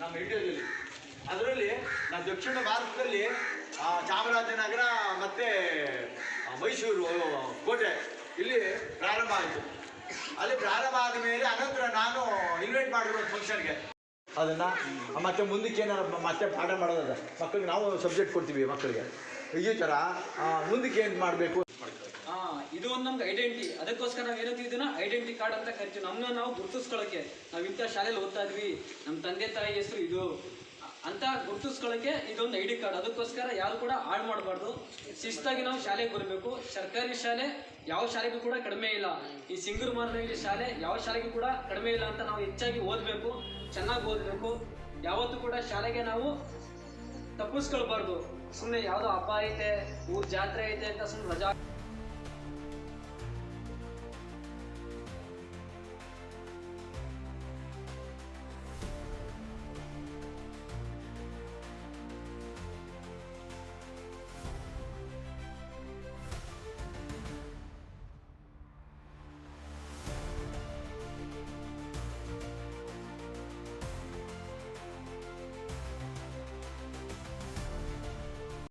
ನಮ್ಮ ಇಂಡಿಯಾದಲ್ಲಿ. ಅದರಲ್ಲಿ ನಮ್ಮ ದಕ್ಷಿಣ ಭಾರತದಲ್ಲಿ ಚಾಮರಾಜನಗರ ಮತ್ತೆ ಮೈಸೂರು ಕೋಟೆ ಇಲ್ಲಿ ಪ್ರಾರಂಭ ಆಯಿತು. ಅಲ್ಲಿ ಪ್ರಾರಂಭ ಆದ ಮೇಲೆ ಅನಂತರ ನಾನು ಇನ್ವೈಟ್ ಮಾಡಿರೋ ಫಂಕ್ಷನ್ಗೆ ಅದನ್ನ ಮತ್ತೆ ಮುಂದಕ್ಕೆ ಏನಾರ ಮತ್ತೆ ಪಾಠ ಮಾಡೋದ ಮಕ್ಕಳಿಗೆ ನಾವು ಸಬ್ಜೆಕ್ಟ್ ಕೊಡ್ತೀವಿ ಮಕ್ಕಳಿಗೆ ಈ ಥರ ಮುಂದಕ್ಕೆ ಏನು ಮಾಡಬೇಕು? ಆ, ಇದು ಒಂದು ನಮ್ಗೆ ಐಡೆಂಟಿ ಅದಕ್ಕೋಸ್ಕರ ನಾವು ಏನಂತೀವಿ ಇದನ್ನ? ಐಡೆಂಟಿ ಕಾರ್ಡ್ ಅಂತ ಕರಿತೀವಿ. ನಮ್ಮನ್ನ ನಾವು ಗುರುತಿಸ್ಕೊಳ್ಳೋಕೆ. ನಾವು ಇಂಥ ಶಾಲೆಯಲ್ಲಿ ಓದ್ತಾ ಇದ್ವಿ. ನಮ್ಮ ತಂದೆ ತಾಯಿ ಹೆಸರು ಇದು. ಅಂತ ಗುರುತಿಸ್ಕೊಳ್ಳೋಕೆ ಇದೊಂದು ಐ ಡಿ ಕಾರ್ಡ್. ಅದಕ್ಕೋಸ್ಕರ ಯಾರು ಕೂಡ ಹಾಳು ಮಾಡಬಾರ್ದು. ಶಿಸ್ತಾಗಿ ನಾವು ಶಾಲೆಗೆ ಬರಬೇಕು. ಸರ್ಕಾರಿ ಶಾಲೆ ಯಾವ ಶಾಲೆಗೂ ಕೂಡ ಕಡಿಮೆ ಇಲ್ಲ. ಈ ಸಿಂಗೂರು ಮಾರ್ನಹಳ್ಳಿ ಶಾಲೆ ಯಾವ ಶಾಲೆಗೂ ಕೂಡ ಕಡಿಮೆ ಇಲ್ಲ ಅಂತ ನಾವು ಹೆಚ್ಚಾಗಿ ಓದಬೇಕು. ಚೆನ್ನಾಗಿ ಓದಬೇಕು. ಯಾವತ್ತೂ ಕೂಡ ಶಾಲೆಗೆ ನಾವು ತಪ್ಪಿಸ್ಕೊಳ್ಬಾರ್ದು. ಸುಮ್ಮನೆ ಯಾವುದೋ ಹಬ್ಬ ಐತೆ ಊರ್ ಜಾತ್ರೆ ಐತೆ ಅಂತ ಸುಮ್ಮನೆ ರಜಾ